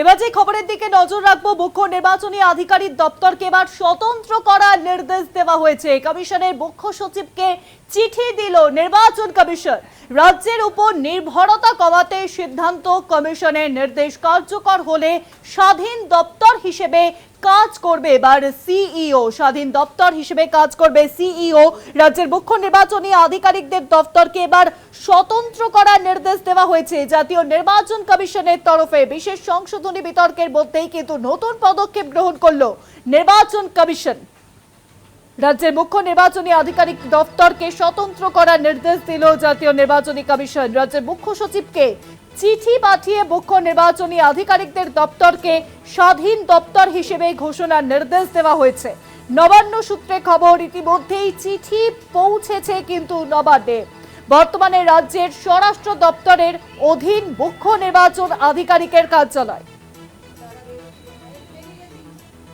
এবার যে খবরের দিকে নজর রাখব, মুখ্য নির্বাচনী আধিকারিক দপ্তরকে এবার স্বতন্ত্র করার নির্দেশ দেওয়া হয়েছে। কমিশনের মুখ্য সচিবকে চিঠি দিল নির্বাচন কমিশন। রাজ্যের উপর নির্ভরতা কমাতে সিদ্ধান্ত কমিশনের নির্দেশ কার্যকর হলে স্বাধীন দপ্তর হিসেবে কাজ করবে এবার সিইও স্বাধীন দপ্তর হিসেবে কাজ করবে সিইও রাজ্যের মুখ্য নির্বাচনী আধিকারিকদের দপ্তরকে এবার স্বতন্ত্র করার নির্দেশ দেওয়া হয়েছে। জাতীয় নির্বাচন কমিশনের তরফে বিশেষ সংশোধনী বিতর্কের মধ্যেই কিন্তু নতুন পদক্ষেপ গ্রহণ করল নির্বাচন কমিশন। রাজ্যের মুখ্য নির্বাচনী আধিকারিক দপ্তরকে স্বতন্ত্র করার নির্দেশ দিল জাতীয় নির্বাচনী কমিশন। রাজ্যের মুখ্য সচিবকে চিঠি পাঠিয়ে মুখ্য নির্বাচনী আধিকারিকদের দপ্তরকে স্বাধীন দপ্তর হিসেবে ঘোষণার নির্দেশ দেওয়া হয়েছে। নবান্ন সূত্রে খবর, ইতিমধ্যেই চিঠি পৌঁছেছে কিন্তু নবান্নে। বর্তমানে রাজ্যের স্বরাষ্ট্র দপ্তরের অধীন মুখ্য নির্বাচন আধিকারিকের কার্যালয়।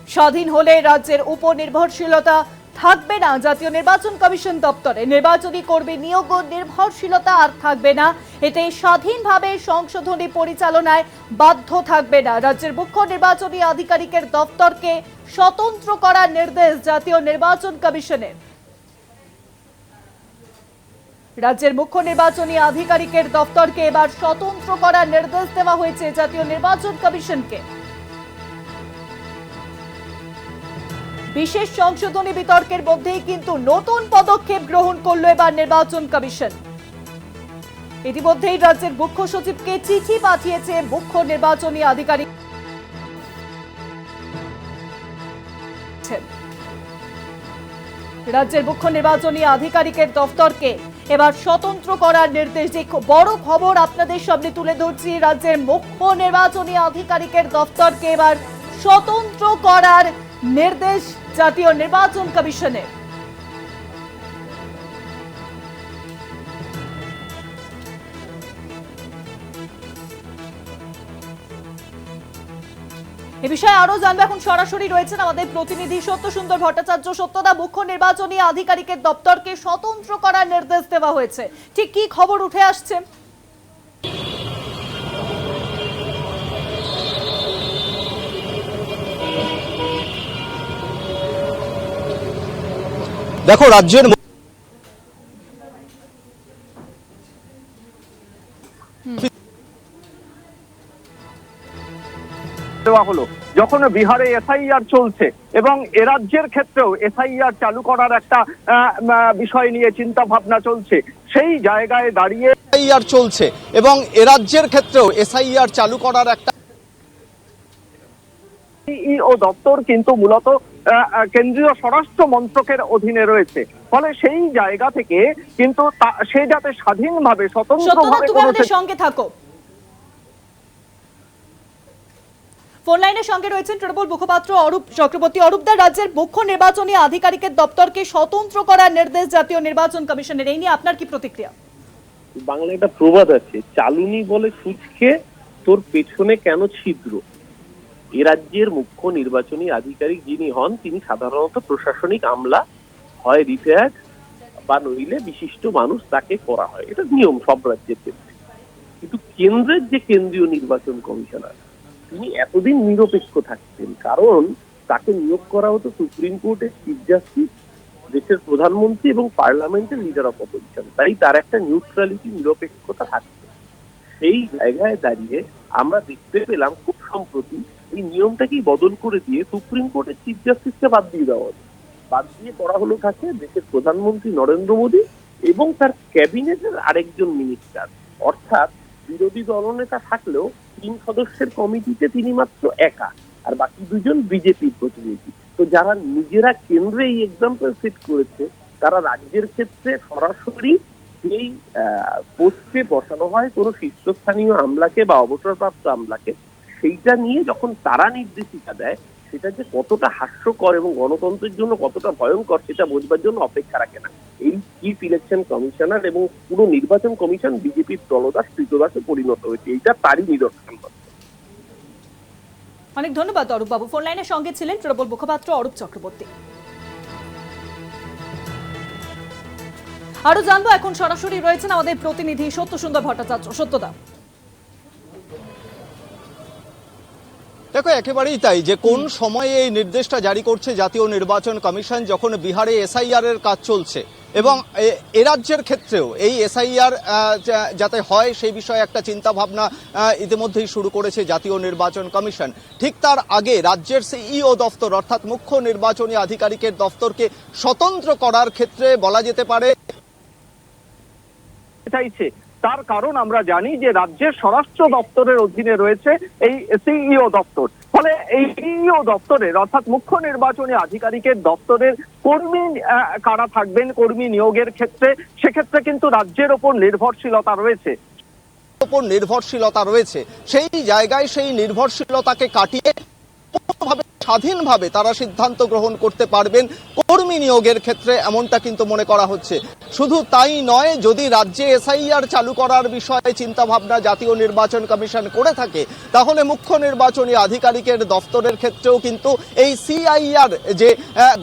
স্বাধীন হলে রাজ্যের উপনির্ভরশীলতা থাকবে না। জাতীয় নির্বাচন কমিশন দপ্তরে নির্বাচনী কর্মী নিয়োগ ও নির্ভরশীলতা আর থাকবে না। এতে স্বাধীনভাবে সংশোধনী পরিচালনায় বাধ্য থাকবে না। রাজ্যের মুখ্য নির্বাচনী আধিকারিকের দপ্তরকে স্বতন্ত্র করার নির্দেশ জাতীয় নির্বাচন কমিশনের। রাজ্যের মুখ্য নির্বাচনী আধিকারিকের দপ্তরকে এবার স্বতন্ত্র করার নির্দেশ দেওয়া হয়েছে জাতীয় নির্বাচন কমিশনকে। বিশেষ সংশোধনী বিতর্কের মধ্যেই কিন্তু নতুন পদক্ষেপ গ্রহণ করল এবার নির্বাচন কমিশন। ইতিমধ্যেই রাজ্যের মুখ্য সচিবকে চিঠি পাঠিয়েছে মুখ্য নির্বাচনী আধিকারিক। রাজ্যের মুখ্য নির্বাচনী আধিকারিকের দফতরকে এবার স্বতন্ত্র করার নির্দেশ যে বড় খবর আপনাদের সামনে তুলে ধরছি। রাজ্যের মুখ্য নির্বাচনী আধিকারিকের দফতরকে এবার স্বতন্ত্র করার নির্দেশ জাতীয় নির্বাচন কমিশনের এ বিষয়ে আরও জানব। এখন সরাসরি রয়েছেন আমাদের প্রতিনিধি সত্য সুন্দর ভট্টাচার্য। সত্যদা, মুখ্য নির্বাচনী আধিকারিকের দপ্তরকে স্বতন্ত্র করার নির্দেশ দেওয়া হয়েছে। ঠিক কি খবর উঠে আসছে? দেখো রাজ্যের দেওয়া হলো। যখন বিহারে এসআইআর চলছে এবং এ রাজ্যের ক্ষেত্রেও এসআইআর চালু করার একটা বিষয় নিয়ে চিন্তা ভাবনা চলছে সেই জায়গায় দাঁড়িয়ে এসআইআর চলছে এবং এ রাজ্যের ক্ষেত্রেও এসআইআর চালু করার একটা সিইও দপ্তর কিন্তু মূলত কেন্দ্রীয় স্বরাষ্ট্র মন্ত্রকের অধীনে রয়েছে। ফলে সেই জায়গা থেকে কিন্তু সে যাতে স্বাধীনভাবে স্বতন্ত্রভাবে সঙ্গে থাকো। ফোন লাইনের সঙ্গে রয়েছেন তৃণমূল মুখপাত্র অরূপ চক্রবর্তী। অরূপদার রাজ্যের মুখ্য নির্বাচনী আধিকারিকের দপ্তরকে স্বতন্ত্র করার নির্দেশ জাতীয় নির্বাচন কমিশনের। এই নিয়ে আপনার কি প্রতিক্রিয়া? বাংলায় একটা প্রবাদ আছে চালুনি বলে সুচকে তোর পেছনে কেন ছিদ্র? এ রাজ্যের মুখ্য নির্বাচনী আধিকারিক যিনি হন, তিনি সাধারণত প্রশাসনিক আমলা, হয় রিটায়ার্ড বা নইলে বিশিষ্ট মানুষ তাকে করা হয়। এটা নিয়ম সব রাজ্যের ক্ষেত্রে। কিন্তু কেন্দ্রের যে কেন্দ্রীয় নির্বাচন কমিশনার, তিনি এতদিন নিরপেক্ষ থাকতেন। কারণ তাকে নিয়োগ করা হতো সুপ্রিম কোর্টের চিফ জাস্টিস, দেশের প্রধানমন্ত্রী এবং পার্লামেন্টের লিডার অফ অপোজিশন তাই তার একটা নিউট্রালিটি নিরপেক্ষতা থাকছে সেই জায়গায় দাঁড়িয়ে আমরা দেখতে পেলাম খুব সম্প্রতি এই নিয়মটাকেই বদল করে দিয়ে সুপ্রিম কোর্টের চিফ জাস্টিসকে বাদ দিয়ে দেওয়া হলো। বাদ দিয়ে করা হলো থাকে দেশের প্রধানমন্ত্রী নরেন্দ্র মোদী এবং তার ক্যাবিনেটের আরেকজন মিনিস্টার অর্থাৎ বিরোধী দলনেতা থাকলেও তিন সদস্যের কমিটিতে তিনি মাত্র একা, আর বাকি দুজন বিজেপির প্রতিনিধি। তো যারা নিজেরা কেন্দ্রে এই এক্সাম্পল সেট করেছে, তারা রাজ্যের ক্ষেত্রে সরাসরি এই পোস্টে বসানো হয় কোনো শীর্ষস্থানীয় আমলাকে বা অবসরপ্রাপ্ত আমলাকে সেইটা নিয়ে যখন তারা নির্দেশিকা দেয়, সেটা যে কতটা হাস্যকর এবং গণতন্ত্রের জন্য কতটা ভয়ঙ্কর সেটা বোঝবার জন্য অপেক্ষা রাখে না। এই চিফ ইলেকশন কমিশনার এবং পুরো নির্বাচন কমিশন বিজেপির দলদাস কৃতদাসে পরিণত হয়েছে। এইটা তারই নিদর্শন। অনেক ধন্যবাদ অরূপ বাবু ফোন লাইনের সঙ্গে ছিলেন তৃণমূল মুখপাত্র অরূপ চক্রবর্তী। আরও জানব, এখন সরাসরি রয়েছেন আমাদের প্রতিনিধি সত্য সুন্দর ভট্টাচার্য। সত্যদা। দেখো, একেবারেই তাই যে কোন সময়ে এই নির্দেশটা জারি করছে জাতীয় নির্বাচন কমিশন যখন বিহারে এসআইআর এর কাজ চলছে এবং এ- রাজ্যের ক্ষেত্রেও এই এসআইআর যাতে হয় সেই বিষয়ে একটা চিন্তা ভাবনা ইতিমধ্যেই শুরু করেছে জাতীয় নির্বাচন কমিশন। ঠিক তার আগে রাজ্যের সিইও দফতর অর্থাৎ মুখ্য নির্বাচনী আধিকারিকের দফতরকে স্বতন্ত্র করার ক্ষেত্রে বলা যেতে পারে চাইছে তার কারণ আমরা জানি যে রাজ্যের স্বরাষ্ট্র দপ্তরের অধীনে রয়েছে এই সিইও দপ্তর। ফলে এই সিইও দপ্তরের অর্থাৎ মুখ্য নির্বাচনী আধিকারিকের দপ্তরের কর্মী কারা থাকবেন, কর্মী নিয়োগের ক্ষেত্রে, সেক্ষেত্রে কিন্তু রাজ্যের ওপর নির্ভরশীলতা রয়েছে। উপর নির্ভরশীলতা রয়েছে। সেই জায়গায় সেই নির্ভরশীলতাকে কাটিয়ে স্বাধীনভাবে তারা সিদ্ধান্ত গ্রহণ করতে পারবেন, কর্মী নিয়োগের ক্ষেত্রে এমনটা কিন্তু মনে করা হচ্ছে। শুধু তাই নয়, যদি রাজ্যে এসআইআর চালু করার বিষয়ে চিন্তা ভাবনা জাতীয় নির্বাচন কমিশন করে থাকে, তাহলে মুখ্য নির্বাচনী আধিকারিকের দফতরের ক্ষেত্রেও কিন্তু এই সিআইআর যে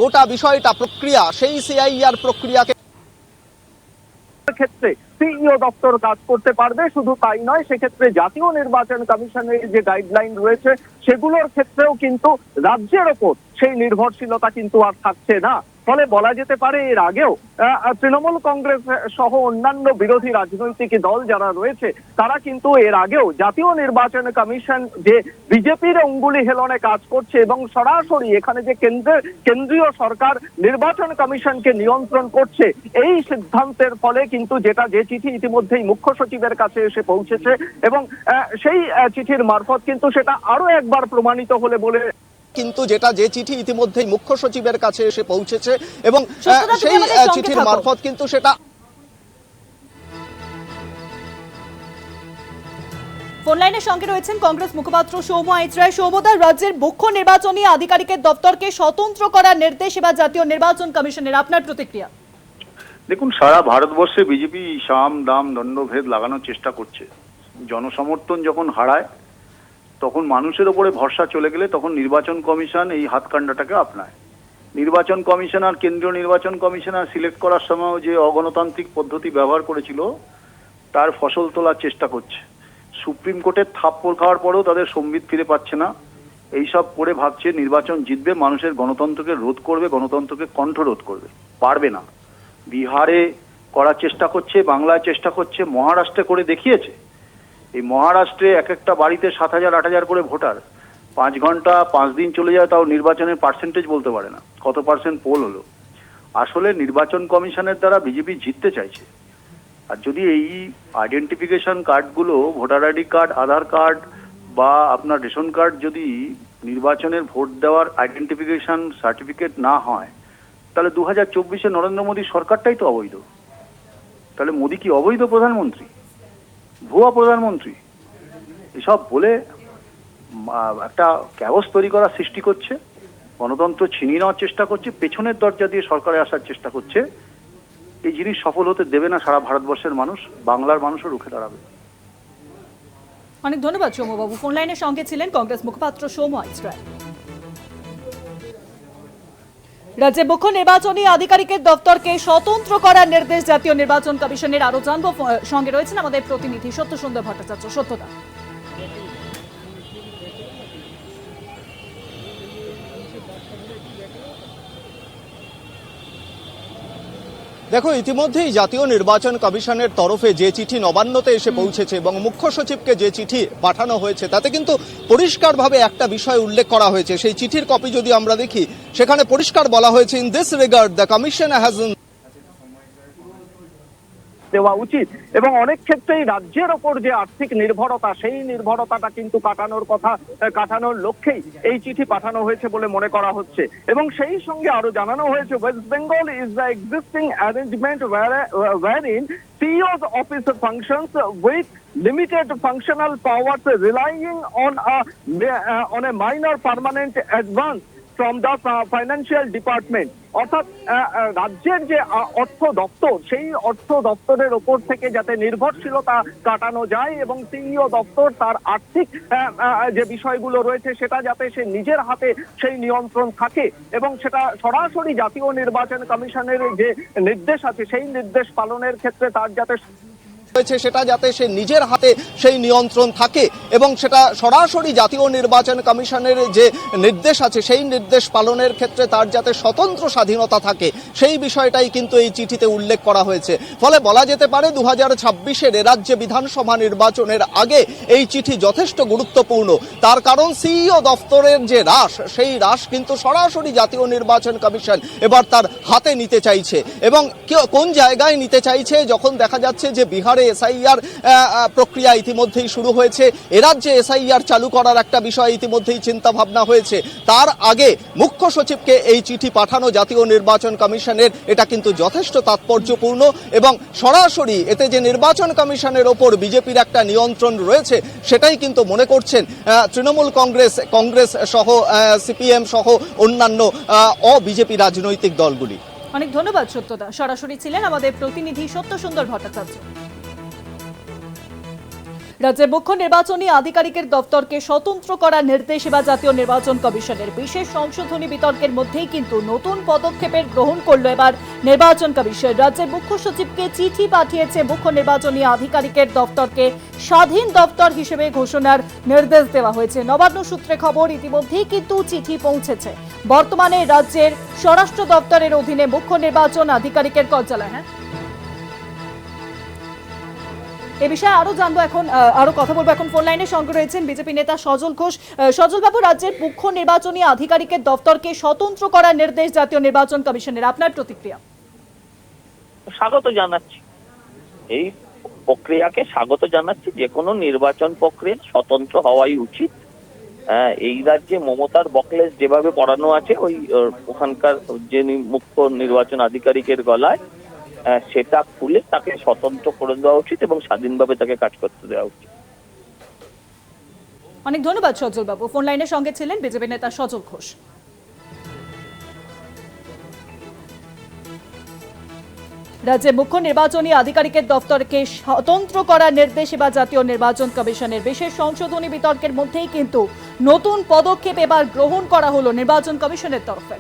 গোটা বিষয়টা, প্রক্রিয়া, সেই সিআইআর প্রক্রিয়াকে ক্ষেত্রে সিইও দপ্তর কাজ করতে পারবে, শুধু তাই নয়, সেক্ষেত্রে জাতীয় নির্বাচন কমিশনের যে গাইডলাইন রয়েছে, সেগুলোর ক্ষেত্রেও কিন্তু রাজ্যের ওপর সেই নির্ভরশীলতা কিন্তু আর থাকছে না। ফলে বলা যেতে পারে এর আগেও তৃণমূল কংগ্রেস সহ অন্যান্য বিরোধী রাজনৈতিক দল যারা রয়েছে, তারা কিন্তু এর আগেও জাতীয় নির্বাচন কমিশন যে বিজেপির অঙ্গুলি হেলনে কাজ করছে এবং সরাসরি এখানে যে কেন্দ্রের কেন্দ্রীয় সরকার নির্বাচন কমিশনকে নিয়ন্ত্রণ করছে, এই সিদ্ধান্তের ফলে কিন্তু যেটা যে চিঠি ইতিমধ্যেই মুখ্য সচিবের কাছে এসে পৌঁছেছে এবং সেই চিঠির মারফত কিন্তু সেটা আরও একবার প্রমাণিত হলে বলে কিন্তু যেটা যে চিঠি ইতিমধ্যেই মুখ্য সচিবের কাছে এসে পৌঁছেছে এবং সেই চিঠির মারফত কিন্তু সেটা ফোন লাইনের সঙ্গে রয়েছেন কংগ্রেস মুখপাত্র সৌম আইচরায় সৌমদার রাজ্যের মুখ্য নির্বাচনী আধিকারিকের দপ্তরকে স্বতন্ত্র করার নির্দেশ এবার জাতীয় নির্বাচন কমিশনের। আপনার প্রতিক্রিয়া? দেখুন সারা ভারতবর্ষে বিজেপি সাম দাম দণ্ডভেদ লাগানোর চেষ্টা করছে। জনসমর্থন যখন হারায় তখন মানুষের ওপরে ভরসা চলে গেলে তখন নির্বাচন কমিশন এই হাতকাণ্ডাটাকে আপনায়। নির্বাচন কমিশন আর কেন্দ্রীয় নির্বাচন কমিশনার সিলেক্ট করার সময় যে অগণতান্ত্রিক পদ্ধতি ব্যবহার করেছিল, তার ফসল তোলার চেষ্টা করছে। সুপ্রিম কোর্টের থাপ্পড় খাওয়ার পরেও তাদের সম্বিত ফিরে পাচ্ছে না। এইসব করে ভাবছে নির্বাচন জিতবে, মানুষের গণতন্ত্রকে রোধ করবে, গণতন্ত্রকে কণ্ঠরোধ করবে। পারবে না। বিহারে করার চেষ্টা করছে, বাংলায় চেষ্টা করছে, মহারাষ্ট্রে করে দেখিয়েছে। এই মহারাষ্ট্রে এক একটা বাড়িতে সাত হাজার, আট হাজার করে ভোটার। পাঁচ ঘণ্টা, পাঁচ দিন চলে যায়, তাও নির্বাচনের পার্সেন্টেজ বলতে পারে না। কত পার্সেন্ট পোল হলো? আসলে নির্বাচন কমিশনের দ্বারা বিজেপি জিততে চাইছে। আর যদি এই আইডেন্টিফিকেশন কার্ডগুলো voter ID card Aadhaar card বা আপনার রেশন কার্ড যদি নির্বাচনের ভোট দেওয়ার আইডেন্টিফিকেশন সার্টিফিকেট না হয়, তাহলে দু হাজার চব্বিশে নরেন্দ্র মোদীর সরকারটাই তো অবৈধ। তাহলে মোদী কি অবৈধ প্রধানমন্ত্রী? ভুয়া প্রধানমন্ত্রী। এসব বলে একটা ক্যাবস তৈরি করার সৃষ্টি করছে। গণতন্ত্র ছিনিয়ে নেওয়ার চেষ্টা করছে, পেছনের দরজা দিয়ে সরকারে আসার চেষ্টা করছে। এই জিনিস সফল হতে দেবে না সারা ভারতবর্ষের মানুষ, বাংলার মানুষও রুখে দাঁড়াবে। অনেক ধন্যবাদ সৌম্যবাবু। ফোন লাইনের সঙ্গে ছিলেন কংগ্রেস মুখপাত্র সৌম আইচরায় রাজ্যে মুখ্য নির্বাচনী আধিকারিকের দপ্তরকে স্বতন্ত্র করার নির্দেশ জাতীয় নির্বাচন কমিশনের আরও জানব সঙ্গে রয়েছেন আমাদের প্রতিনিধি সত্য সুন্দর ভট্টাচার্য। সত্যতা দেখো ইতিমধ্যেই জাতীয় নির্বাচন কমিশনের তরফে যে চিঠি নবান্নতে এসে পৌঁছেছে এবং মুখ্য সচিবকে যে চিঠি পাঠানো হয়েছে তাতে কিন্তু পরিষ্কারভাবে একটা বিষয় উল্লেখ করা হয়েছে। সেই চিঠির কপি যদি আমরা দেখি সেখানে পরিষ্কার বলা হয়েছে in this regard the commission has দেওয়া উচিত। এবং অনেক ক্ষেত্রেই রাজ্যের ওপর যে আর্থিক নির্ভরতা সেই নির্ভরতাটা কিন্তু কাটানোর কথা কাটানোর লক্ষ্যেই এই চিঠি পাঠানো হয়েছে বলে মনে করা হচ্ছে। এবং সেই সঙ্গে আরও জানানো হয়েছে West Bengal is the existing arrangement were in CEO's office functions with limited functional powers relying on a uh, on advance from the uh, financial department. অর্থাৎ রাজ্যের যে অর্থ দপ্তর, সেই অর্থ দপ্তরের ওপর থেকে যাতে নির্ভরশীলতা কাটানো যায় এবং সিইও দপ্তর তার আর্থিক যে বিষয়গুলো রয়েছে সেটা যাতে সে নিজের হাতে সেই নিয়ন্ত্রণ থাকে এবং সেটা সরাসরি জাতীয় নির্বাচন কমিশনের যে নির্দেশ আছে, সেই নির্দেশ পালনের ক্ষেত্রে তার যাতে হয়েছে সেটা যাতে সে নিজের হাতে সেই নিয়ন্ত্রণ থাকে এবং সেটা সরাসরি জাতীয় নির্বাচন কমিশনের যে নির্দেশ আছে, সেই নির্দেশ পালনের ক্ষেত্রে তার যাতে স্বতন্ত্র স্বাধীনতা থাকে, সেই বিষয়টাই কিন্তু এই চিঠিতে উল্লেখ করা হয়েছে। ফলে বলা যেতে পারে দু হাজার ছাব্বিশের রাজ্যে বিধানসভা নির্বাচনের আগে এই চিঠি যথেষ্ট গুরুত্বপূর্ণ। তার কারণ সিইও দফতরের যে হ্রাস সেই হ্রাস কিন্তু সরাসরি জাতীয় নির্বাচন কমিশন এবার তার হাতে নিতে চাইছে এবং কোন জায়গায় নিতে চাইছে, যখন দেখা যাচ্ছে যে বিহারে এসআইআর প্রক্রিয়া ইতিমধ্যেই শুরু হয়েছে। এ রাজ্যে এসআইআর চালু করার একটা বিষয় ইতিমধ্যেই চিন্তা ভাবনা হয়েছে। তার আগে মুখ্য সচিবকে এই চিঠি পাঠানো জাতীয় নির্বাচন কমিশনের, এটা কিন্তু যথেষ্ট তাৎপর্যপূর্ণ এবং সরাসরি এতে যে নির্বাচন কমিশনের ওপর বিজেপির একটা নিয়ন্ত্রণ রয়েছে, সেটাই কিন্তু মনে করছেন তৃণমূল কংগ্রেস কংগ্রেস সহ সিপিএম সহ অন্যান্য অ বিজেপি রাজনৈতিক দলগুলি। অনেক ধন্যবাদ সত্যদা। সরাসরি ছিলেন আমাদের প্রতিনিধি সত্য সুন্দর ভট্টাচার্য। রাজ্যের মুখ্য নির্বাচনী আধিকারিকের দপ্তরকে স্বতন্ত্র করার নির্দেশ এবার জাতীয় নির্বাচন কমিশনের। বিশেষ সংশোধনী বিতর্কের মধ্যেই কিন্তু নতুন পদক্ষেপের গ্রহণ করল এবার নির্বাচন কমিশন। রাজ্যের মুখ্য সচিবকে চিঠি পাঠিয়েছে মুখ্য নির্বাচনী আধিকারিকের দপ্তরকে। স্বাধীন দপ্তর হিসেবে ঘোষণার নির্দেশ দেওয়া হয়েছে। নবান্ন সূত্রে খবর, ইতিমধ্যেই কিন্তু চিঠি পৌঁছেছে। বর্তমানে রাজ্যের স্বরাষ্ট্র দপ্তরের অধীনে মুখ্য নির্বাচন আধিকারিকের কার্যালয় হ্যাঁ? এ বিষয়ে আরও জানব এখন আরও কথা বলব এখন ফোন লাইনে সঙ্গে রয়েছেন বিজেপি নেতা সজল ঘোষ। সজল বাবু রাজ্যের মুখ্য নির্বাচনী আধিকারিকের দপ্তরকে স্বতন্ত্র করার নির্দেশ জাতীয় নির্বাচন কমিশনের। আপনার প্রতিক্রিয়া? স্বাগত জানাচ্ছি। এই প্রক্রিয়াকে স্বাগত জানাচ্ছি। যে কোনো নির্বাচন প্রক্রিয়া স্বতন্ত্র হওয়াই উচিত। হ্যাঁ, এই রাজ্যে মমতার বকলেস যেভাবে পড়ানো আছে ওই ওখানকার যে মুখ্য নির্বাচন আধিকারিকের গলায় সেটা খুলে তাকে স্বতন্ত্র করে দেওয়া উচিত এবং স্বাধীনভাবে তাকে কাজ করতে দেওয়া উচিত। অনেক ধন্যবাদ সজল বাবু ফোন লাইনের সঙ্গে ছিলেন বিজেপি নেতা সজল ঘোষ। রাজ্যের মুখ্য নির্বাচনী আধিকারিকের দপ্তরকে স্বতন্ত্র করার নির্দেশ এবার জাতীয় নির্বাচন কমিশনের। বিশেষ সংশোধনী বিতর্কের মধ্যেই কিন্তু নতুন পদক্ষেপ এবার গ্রহণ করা হলো নির্বাচন কমিশনের তরফে।